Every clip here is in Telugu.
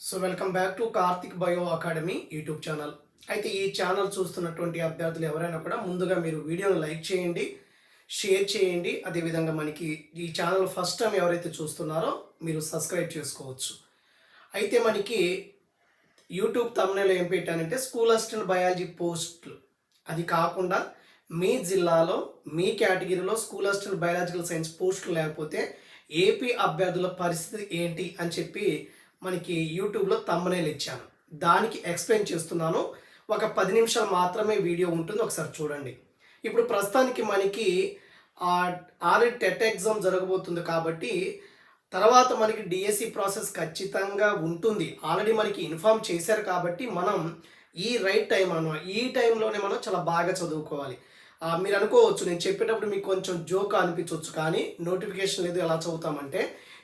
So welcome back to Karthik bio academy YouTube channel అయితే ఈ ఛానల్ చూస్తున్నటువంటి అభ్యర్థులు ఎవరైనా కూడా ముందుగా మీరు వీడియోను లైక్ చేయండి షేర్ చేయండి. అదేవిధంగా మనకి ఈ ఛానల్ ఫస్ట్ టైం ఎవరైతే చూస్తున్నారో మీరు సబ్స్క్రైబ్ చేసుకోవచ్చు. అయితే మనకి యూట్యూబ్ తమిళలో ఏం పెట్టానంటే స్కూల్ అసిస్టెంట్ బయాలజీ పోస్టులు అది కాకుండా మీ జిల్లాలో మీ కేటగిరీలో స్కూల్ అసిస్టెంట్ బయాలజికల్ సైన్స్ పోస్టులు లేకపోతే ఏపీ అభ్యర్థుల పరిస్థితి ఏంటి అని చెప్పి మనకి యూట్యూబ్లో తమ్మనేలు ఇచ్చాను. దానికి ఎక్స్ప్లెయిన్ చేస్తున్నాను. ఒక పది నిమిషాలు మాత్రమే వీడియో ఉంటుంది ఒకసారి చూడండి. ఇప్పుడు ప్రస్తుతానికి మనకి ఆల్రెడీ టెట్ ఎగ్జామ్ జరగబోతుంది కాబట్టి తర్వాత మనకి డిఎస్సి ప్రాసెస్ ఖచ్చితంగా ఉంటుంది. ఆల్రెడీ మనకి ఇన్ఫామ్ చేశారు కాబట్టి మనం ఈ రైట్ టైం అన్నమాట ఈ టైంలోనే మనం చాలా బాగా చదువుకోవాలి. మీరు అనుకోవచ్చు నేను చెప్పేటప్పుడు మీకు కొంచెం జోక్ అనిపించవచ్చు కానీ నోటిఫికేషన్ లేదు ఎలా చదువుతామంటే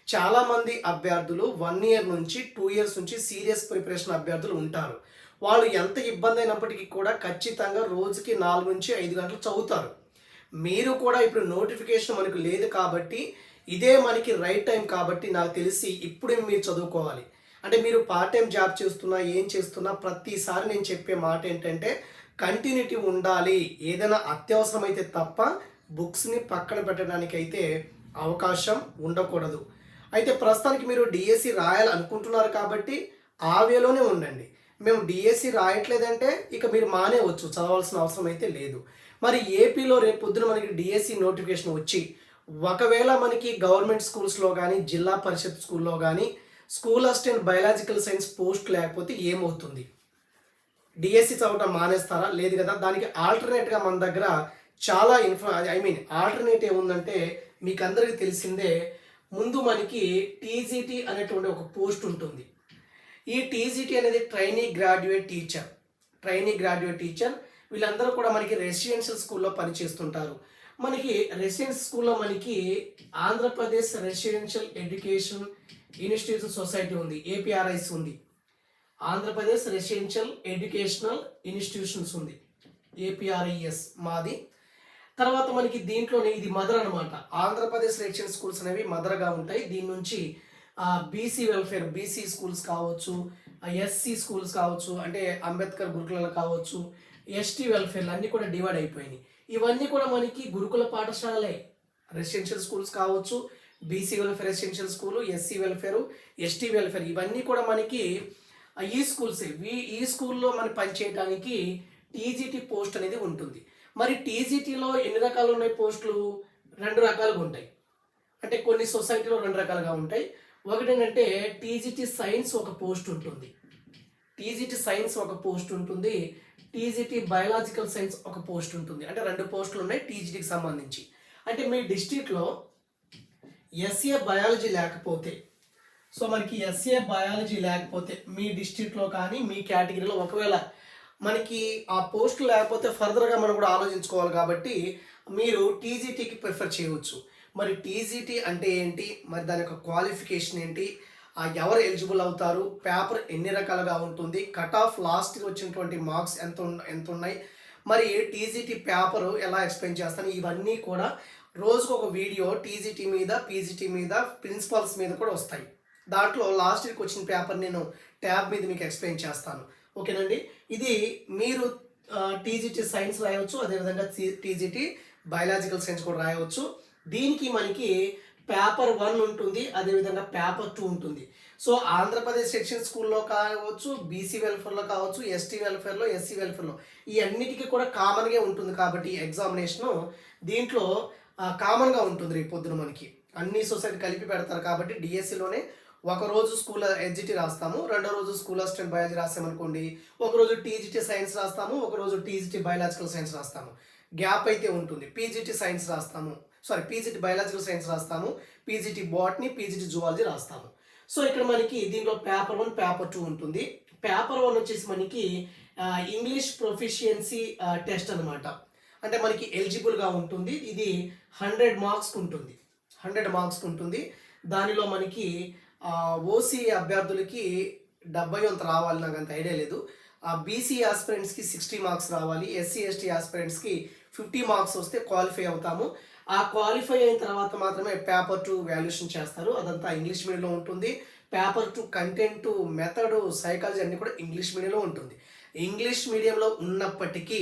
చాలామంది అభ్యర్థులు వన్ ఇయర్ నుంచి టూ ఇయర్స్ నుంచి సీరియస్ ప్రిపరేషన్ అభ్యర్థులు ఉంటారు. వాళ్ళు ఎంత ఇబ్బంది అయినప్పటికీ కూడా ఖచ్చితంగా రోజుకి నాలుగు నుంచి ఐదు గంటలు చదువుతారు. మీరు కూడా ఇప్పుడు నోటిఫికేషన్ మనకు లేదు కాబట్టి ఇదే మనకి రైట్ టైం కాబట్టి నాకు తెలిసి ఇప్పుడు మీరు చదువుకోవాలి. అంటే మీరు పార్ట్ టైం జాబ్ చేస్తున్నా ఏం చేస్తున్నా ప్రతిసారి నేను చెప్పే మాట ఏంటంటే కంటిన్యూటీ ఉండాలి. ఏదైనా అత్యవసరమైతే తప్ప బుక్స్ని పక్కన పెట్టడానికి అయితే అవకాశం ఉండకూడదు. అయితే ప్రస్తుతానికి మీరు డిఎస్సి రాయాలనుకుంటున్నారు కాబట్టి ఆ వేలోనే ఉండండి. మేము డిఎస్సి రాయట్లేదంటే ఇక మీరు మానేవచ్చు చదవాల్సిన అవసరం అయితే లేదు. మరి ఏపీలో రేపు పొద్దున మనకి డిఎస్సి నోటిఫికేషన్ వచ్చి ఒకవేళ మనకి గవర్నమెంట్ స్కూల్స్లో కానీ జిల్లా పరిషత్ స్కూల్లో కానీ school assistant biological science post లేకపోతే ఏమవుతుంది? డిఎస్సి చదవటం మానేస్తారా? లేదు కదా. దానికి ఆల్టర్నేట్గా మన దగ్గర చాలా ఇన్ఫా ఐ మీన్ ఆల్టర్నేట్ ఏముందంటే మీకు అందరికీ తెలిసిందే ముందు మనకి టీజీటీ అనేటువంటి ఒక పోస్ట్ ఉంటుంది. ఈ టీజీటీ అనేది trainee graduate teacher trainee graduate teacher వీళ్ళందరూ కూడా మనకి రెసిడెన్షియల్ స్కూల్లో పనిచేస్తుంటారు. మనకి రెసిడెన్షియల్ స్కూల్లో మనకి Andhra Pradesh residential education institution society ఉంది. ఏపీఆర్ఐస్ ఉంది. ఆంధ్రప్రదేశ్ రెసిడెన్షియల్ ఎడ్యుకేషనల్ ఇన్స్టిట్యూషన్స్ ఉంది. ఏపీఆర్ఐఎస్ మాది. తర్వాత మనకి దీంట్లోనే ఇది మదర్ అనమాట ఆంధ్రప్రదేశ్ రెసిడెన్షియల్ స్కూల్స్ అనేవి మదర్గా ఉంటాయి. దీని నుంచి బీసీ వెల్ఫేర్ బీసీ స్కూల్స్ కావచ్చు ఎస్సీ స్కూల్స్ కావచ్చు అంటే అంబేద్కర్ గురుకులాలు కావచ్చు ఎస్టీ వెల్ఫేర్లు అన్నీ కూడా డివైడ్ అయిపోయినాయి. ఇవన్నీ కూడా మనకి గురుకుల పాఠశాలలే. రెసిడెన్షియల్ స్కూల్స్ కావచ్చు BC welfare residential school SC welfare ST welfare ఇవన్నీ కూడా మనకి ఈ స్కూల్స్ ఈ ఈ స్కూల్లో మనం పనిచేయడానికి టీజీటీ పోస్ట్ అనేది ఉంటుంది. మరి టీజీటీలో ఎన్ని రకాలు ఉన్నాయి పోస్టులు రెండు రకాలుగా ఉంటాయి. అంటే కొన్ని సొసైటీలో రెండు రకాలుగా ఉంటాయి. ఒకటి ఏంటంటే టీజీటీ సైన్స్ ఒక పోస్ట్ ఉంటుంది. టీజీటీ సైన్స్ ఒక పోస్ట్ ఉంటుంది. టీజీటీ బయలాజికల్ సైన్స్ ఒక పోస్ట్ ఉంటుంది. అంటే రెండు పోస్టులు ఉన్నాయి టీజీటీకి సంబంధించి. అంటే మీ డిస్ట్రిక్ట్లో ఎస్ఏ బయాలజీ లేకపోతే సో మనకి ఎస్ఏ బయాలజీ లేకపోతే మీ డిస్ట్రిక్ట్లో కానీ మీ కేటగిరీలో ఒకవేళ మనకి ఆ పోస్ట్ లేకపోతే ఫర్దర్గా మనం కూడా ఆలోచించుకోవాలి కాబట్టి మీరు టీజీటీకి ప్రిఫర్ చేయవచ్చు. మరి టీజీటీ అంటే ఏంటి? మరి దాని యొక్క క్వాలిఫికేషన్ ఏంటి? ఆ ఎవరు ఎలిజిబుల్ అవుతారు? పేపర్ ఎన్ని రకాలుగా ఉంటుంది? కట్ ఆఫ్ లాస్ట్కి వచ్చినటువంటి మార్క్స్ ఎంత ఎంత ఉన్నాయి? మరి టీజీటీ పేపర్ ఎలా ఎక్స్ప్లెయిన్ చేస్తాను? ఇవన్నీ కూడా రోజుకు ఒక వీడియో టీజీటీ మీద పీజీటీ మీద ప్రిన్సిపల్స్ మీద కూడా వస్తాయి. దాంట్లో లాస్ట్ ఇయర్కి వచ్చిన పేపర్ నేను ట్యాబ్ మీద మీకు ఎక్స్ప్లెయిన్ చేస్తాను. ఓకేనండి? ఇది మీరు టీజీటీ సైన్స్ రాయవచ్చు అదేవిధంగా టీజీటీ బయలాజికల్ సైన్స్ కూడా రాయవచ్చు దీనికి మనకి పేపర్ వన్ ఉంటుంది అదేవిధంగా పేపర్ టూ ఉంటుంది. సో ఆంధ్రప్రదేశ్ సెక్షన్ స్కూల్లో కావచ్చు బీసీ వెల్ఫేర్లో కావచ్చు ఎస్టీ వెల్ఫేర్లో ఎస్సీ వెల్ఫేర్లో ఈ అన్నిటికీ కూడా కామన్గా ఉంటుంది కాబట్టి ఎగ్జామినేషను దీంట్లో కామన్గా ఉంటుంది రేపు పొద్దున మనకి. అన్ని సొసైటీ కలిపి పెడతారు కాబట్టి డిఎస్సిలోనే ఒక రోజు స్కూల్ ఎడ్జిటీ రాస్తాము రెండో రోజు స్కూల్ అసిస్టెంట్ బయాలజీ రాస్తామనుకోండి ఒకరోజు టీజీటీ సైన్స్ రాస్తాము ఒక రోజు టీజీటీ బయాలజికల్ సైన్స్ రాస్తాము. గ్యాప్ అయితే ఉంటుంది. పీజీటీ సైన్స్ రాస్తాము. సారీ పీజీటీ బయాలజికల్ సైన్స్ రాస్తాము పీజీటీ బాట్ని పీజీటీ జువాలజీ రాస్తాము. సో ఇక్కడ మనకి దీనిలో పేపర్ వన్ పేపర్ టూ ఉంటుంది. పేపర్ వన్ వచ్చేసి మనకి ఇంగ్లీష్ ప్రొఫిషియన్సీ టెస్ట్ అనమాట అంటే మనకి ఎలిజిబుల్గా ఉంటుంది. ఇది హండ్రెడ్ మార్క్స్కి ఉంటుంది. హండ్రెడ్ మార్క్స్కి ఉంటుంది. దానిలో మనకి ఓసీ అభ్యర్థులకి డెబ్బై అంత రావాలి నాకు అంత ఐడియా లేదు. ఆ బీసీ ఆస్పిరెంట్స్కి సిక్స్టీ మార్క్స్ రావాలి ఎస్సీ ఎస్టీ ఆస్పిరెంట్స్కి ఫిఫ్టీ మార్క్స్ వస్తే క్వాలిఫై అవుతాము. ఆ క్వాలిఫై అయిన తర్వాత మాత్రమే పేపర్ టు వాల్యుయేషన్ చేస్తారు. అదంతా ఇంగ్లీష్ మీడియంలో ఉంటుంది. Paper two content method psychology అన్నీ కూడా ఇంగ్లీష్ మీడియంలో ఉంటుంది. ఇంగ్లీష్ మీడియంలో ఉన్నప్పటికీ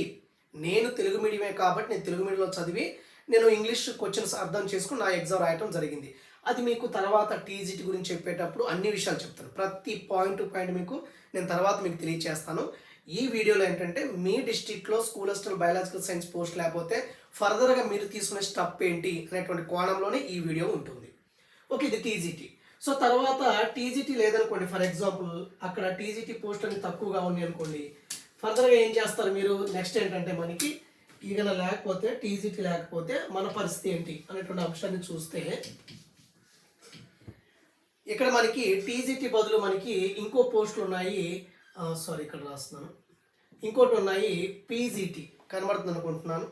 నేను తెలుగు మీడియమే కాబట్టి నేను తెలుగు మీడియంలో చదివి నేను ఇంగ్లీష్ క్వశ్చన్స్ అర్థం చేసుకుని నా ఎగ్జామ్ రాయటం జరిగింది. అది మీకు తర్వాత టీజీటీ గురించి చెప్పేటప్పుడు అన్ని విషయాలు చెప్తాను. ప్రతి పాయింట్ టు పాయింట్ మీకు నేను తర్వాత మీకు తెలియజేస్తాను ఈ వీడియోలో ఏంటంటే మీ డిస్టిక్లో school assistant biological science post లేకపోతే ఫర్దర్గా మీరు తీసుకునే స్టెప్ ఏంటి అనేటువంటి కోణంలోనే ఈ వీడియో ఉంటుంది. ఓకే ఇది టీజీటీ సో తర్వాత టీజీటీ లేదనుకోండి ఫర్ ఎగ్జాంపుల్ అక్కడ టీజీటీ పోస్ట్ అనేది తక్కువగా ఉంది అనుకోండి ఫర్దర్గా ఏం చేస్తారు మీరు? నెక్స్ట్ ఏంటంటే మనకి ఈగల లేకపోతే టీజీటీ లేకపోతే మన పరిస్థితి ఏంటి అనేటువంటి అంశాన్ని చూస్తే ఇక్కడ మనకి టీజీటీ బదులు మనకి ఇంకో పోస్టులు ఉన్నాయి. సారీ ఇక్కడ రాస్తున్నాను. ఇంకోటి ఉన్నాయి పీజీటీ కనబడుతుంది అనుకుంటున్నాను.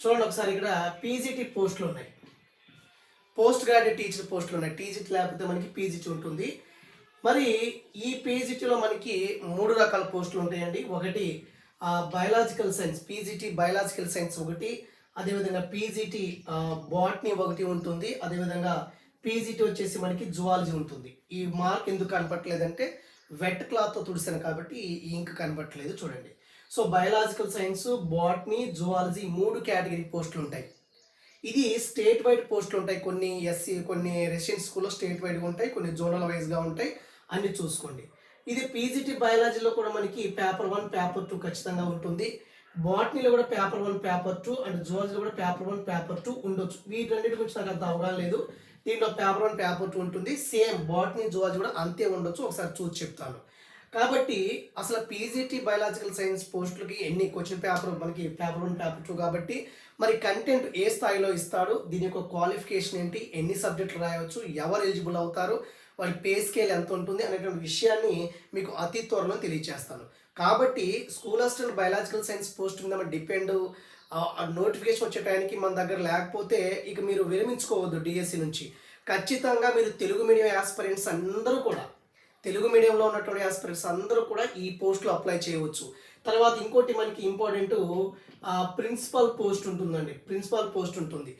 చూడండి ఒకసారి ఇక్కడ పీజీటీ పోస్టులు ఉన్నాయి. పోస్ట్ గ్రాడ్యుయేట్ టీచర్ పోస్టులు ఉన్నాయి. టీజీటీ లేకపోతే మనకి పీజీటీ ఉంటుంది. మరి ఈ పీజీటీలో మనకి మూడు రకాల పోస్టులు ఉంటాయండి. ఒకటి biological science PGT biological science ఒకటి అదేవిధంగా పీజీటీ బాట్నీ ఒకటి ఉంటుంది అదేవిధంగా పీజీటీ వచ్చేసి మనకి జువాలజీ ఉంటుంది. ఈ మార్క్ ఎందుకు కనపట్లేదంటే వెట్ క్లాత్తో తుడిసాను కాబట్టి ఈ ఇంక్ కనపట్లేదు చూడండి. So biological science botany zoology మూడు కేటగిరీ పోస్టులు ఉంటాయి. ఇది స్టేట్ వైడ్ పోస్టులు ఉంటాయి. కొన్ని ఎస్సీ కొన్ని రెసిడెంట్ స్కూల్లో స్టేట్ వైడ్గా ఉంటాయి కొన్ని జోనల్ వైజ్గా ఉంటాయి. అన్ని చూసుకోండి. ఇది పీజీటీ బయాలజీలో కూడా మనకి పేపర్ వన్ పేపర్ టూ ఖచ్చితంగా ఉంటుంది. బాటనీలో కూడా paper one paper two and జువాలజీలో కూడా పేపర్ వన్ పేపర్ టూ ఉండొచ్చు. వీటన్నిటి గురించి నాకు అంత అవగాహన లేదు. దీంట్లో పేపర్ వన్ పేపర్ టూ ఉంటుంది. సేమ్ బాటనీ జువాలజీ కూడా అంతే ఉండొచ్చు. ఒకసారి చూసి చెప్తాను. కాబట్టి అసలు పీజీటీ బయాలజికల్ సైన్స్ పోస్టులకి ఎన్ని క్వశ్చన్ పేపర్ మనకి పేపర్ వన్ పేపర్ టూ కాబట్టి మరి కంటెంట్ ఏ స్థాయిలో ఇస్తాడు? దీని యొక్క క్వాలిఫికేషన్ ఏంటి? ఎన్ని సబ్జెక్టులు రాయవచ్చు? ఎవరు ఎలిజిబుల్ అవుతారు? వారి పే స్కేల్ ఎంత ఉంటుంది అనేటువంటి విషయాన్ని మీకు అతి త్వరలో తెలియజేస్తాను కాబట్టి school assistant biological science post మీద డిపెండ్ నోటిఫికేషన్ వచ్చే టైంకి మన దగ్గర లేకపోతే ఇక మీరు విరమించుకోవద్దు డిఎస్సి నుంచి. ఖచ్చితంగా మీరు తెలుగు మీడియం యాస్పరెంట్స్ అందరూ కూడా తెలుగు మీడియంలో ఉన్నటువంటి ఆస్పిరెంట్స్ అందరూ కూడా ఈ పోస్టులు అప్లై చేయవచ్చు. తర్వాత ఇంకోటి మనకి ఇంపార్టెంట్ ప్రిన్సిపల్ పోస్ట్ ఉంటుందండి. ప్రిన్సిపల్ పోస్ట్ ఉంటుంది.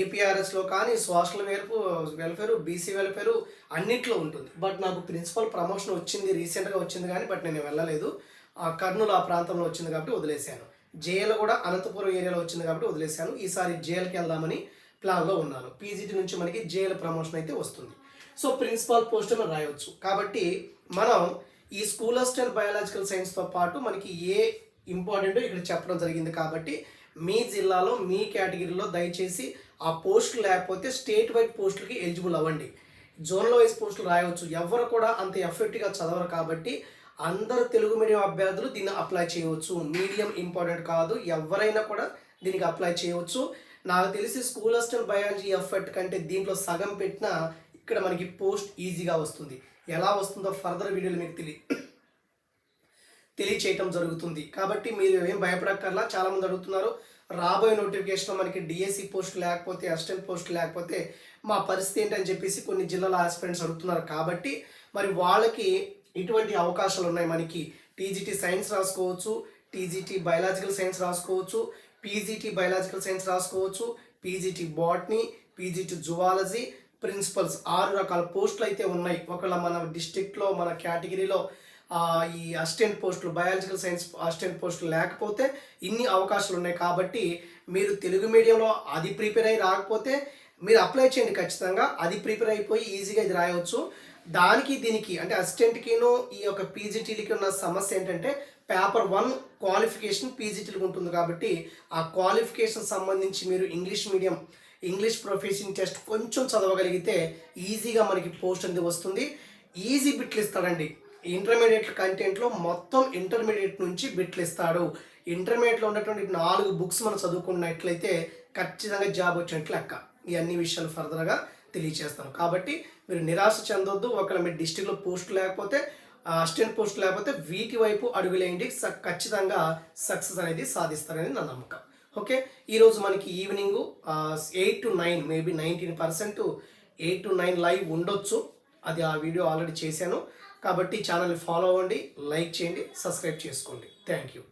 ఏపీఆర్ఎస్లో కానీ social welfare welfare BC welfare అన్నిట్లో ఉంటుంది. బట్ నాకు ప్రిన్సిపల్ ప్రమోషన్ వచ్చింది రీసెంట్గా వచ్చింది కానీ బట్ నేను వెళ్ళలేదు. కర్నూలు ఆ ప్రాంతంలో వచ్చింది కాబట్టి వదిలేశాను. జేఎల్ కూడా అనంతపురం ఏరియాలో వచ్చింది కాబట్టి వదిలేశాను. ఈసారి జేఎల్కి వెళ్దామని ప్లాన్లో ఉన్నాను. పీజీటీ నుంచి మనకి జేఎల్ ప్రమోషన్ అయితే వస్తుంది. సో ప్రిన్సిపాల్ పోస్ట్ రాయవచ్చు కాబట్టి మనం ఈ స్కూల్ అసిస్టెంట్ బయాలజికల్ సైన్స్తో పాటు మనకి ఏ ఇంపార్టెంటో ఇక్కడ చెప్పడం జరిగింది కాబట్టి మీ జిల్లాలో మీ కేటగిరీలో దయచేసి ఆ పోస్టులు లేకపోతే స్టేట్ వైడ్ పోస్టులకి ఎలిజిబుల్ అవ్వండి. జోన్లో వైజ్ పోస్టులు రాయవచ్చు. ఎవరు కూడా అంత ఎఫెక్ట్గా చదవరు కాబట్టి అందరు తెలుగు మీడియం అభ్యర్థులు దీన్ని అప్లై చేయవచ్చు. మీడియం ఇంపార్టెంట్ కాదు. ఎవరైనా కూడా దీనికి అప్లై చేయవచ్చు. నాకు తెలిసి స్కూల్ అసిస్టెంట్ బయాలజీ ఎఫర్ట్ కంటే దీంట్లో సగం పెట్టినా ఇక్కడ మనకి పోస్ట్ ఈజీగా వస్తుంది. ఎలా వస్తుందో ఫర్దర్ వీడియోలు మీకు తెలియ తెలియచేయటం జరుగుతుంది. కాబట్టి మీరు ఏం భయపడక్కర్లా చాలామంది అడుగుతున్నారు రాబోయే నోటిఫికేషన్లో మనకి డిఎస్సి పోస్ట్ లేకపోతే అసిస్టెంట్ పోస్ట్ లేకపోతే మా పరిస్థితి ఏంటని చెప్పేసి కొన్ని జిల్లాల ఆస్పిరెంట్స్ అడుగుతున్నారు. కాబట్టి మరి వాళ్ళకి ఇటువంటి అవకాశాలు ఉన్నాయి. మనకి టీజీటీ సైన్స్ రాసుకోవచ్చు టీజీటీ బయలాజికల్ సైన్స్ రాసుకోవచ్చు పీజీటీ బయలాజికల్ సైన్స్ రాసుకోవచ్చు PGT botany PGT zoology principals ఆరు రకాల పోస్టులు అయితే ఉన్నాయి. ఒకవేళ మన డిస్టిక్లో మన కేటగిరీలో ఈ అసిస్టెంట్ పోస్టులు బయాలజికల్ సైన్స్ అసిస్టెంట్ పోస్టులు లేకపోతే ఇన్ని అవకాశాలు ఉన్నాయి కాబట్టి మీరు తెలుగు మీడియంలో అది ప్రిపేర్ అయ్యి రాకపోతే మీరు అప్లై చేయండి ఖచ్చితంగా. అది ప్రిపేర్ అయిపోయి ఈజీగా ఇది రాయవచ్చు దానికి దీనికి అంటే అసిస్టెంట్కిను ఈ యొక్క పీజీటీలకి ఉన్న సమస్య ఏంటంటే పేపర్ వన్ క్వాలిఫికేషన్ పీజీటీలకు ఉంటుంది కాబట్టి ఆ క్వాలిఫికేషన్ సంబంధించి మీరు English medium English profession test కొంచెం చదవగలిగితే ఈజీగా మనకి పోస్ట్ అనేది వస్తుంది. ఈజీ బిట్లు ఇస్తాడండి ఇంటర్మీడియట్ కంటెంట్లో మొత్తం ఇంటర్మీడియట్ నుంచి బిట్లు ఇస్తాడు ఇంటర్మీడియట్లో ఉన్నటువంటి నాలుగు బుక్స్ మనం చదువుకున్నట్లయితే ఖచ్చితంగా జాబ్ వచ్చినట్లు లెక్క. ఈ అన్ని విషయాలు ఫర్దర్గా తెలియచేస్తాను. కాబట్టి మీరు నిరాశ చెందొద్దు. ఒకవేళ మీ డిస్టిక్లో పోస్ట్ లేకపోతే అసిస్టెంట్ పోస్ట్ లేకపోతే వీటి వైపు అడుగులేయండి. ఖచ్చితంగా సక్సెస్ అనేది సాధిస్తారని నా నమ్మకం. ఓకే? ఈరోజు మనకి evening eight to nine maybe nineteen percent eight to nine live ఉండొచ్చు. అది ఆ వీడియో ఆల్రెడీ చేశాను. కాబట్టి ఛానల్ని ఫాలో అవ్వండి లైక్ చేయండి సబ్స్క్రైబ్ చేసుకోండి. Thank you.